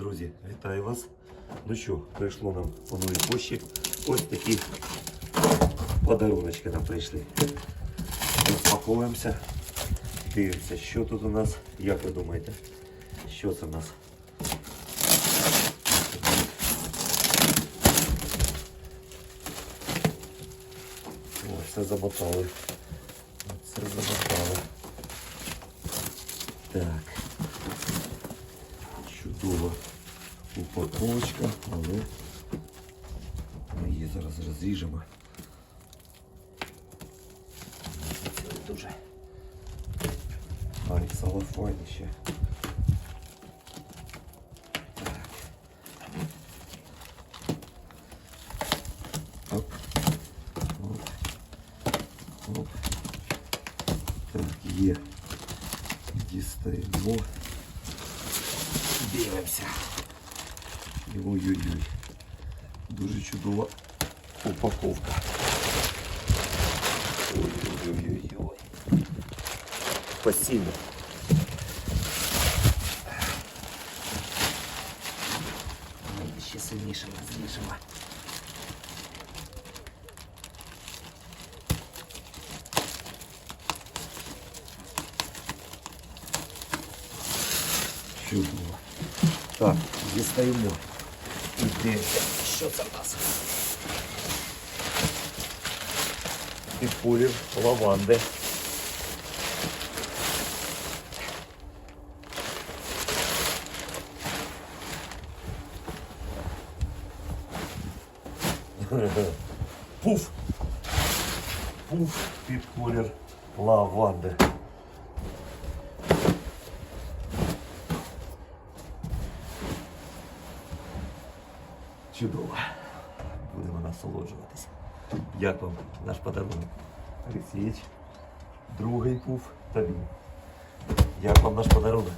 Друзі, вітаю вас. Ну що, прийшло нам по новій пошті. Ось такі подаруночки нам прийшли. Розпаковуємося. Дивимося, що тут у нас. Як ви думаєте? Що це у нас? О, все замотали. Це замотали. Так. Чудова упаковочка, але ми її зараз розріжемо. Це дуже. А, і салафан ще. Так. Оп. Оп. Оп. Так, є. Дістаємо. Дивимося. І Ой-ой-ой. Дуже чудова упаковка. Ой-ой-ой-ой. Спасибо. Давайте ще сильніше розріжемо. Чудово. Так, дістаємо. І дивимося, що це в нас. Піпулів лаванди. Пуф. Пуф під колір лаванди. Чудово. Будемо насолоджуватися. Як вам наш подарунок? Олексійович. Другий пуф тобі. Як вам наш подарунок?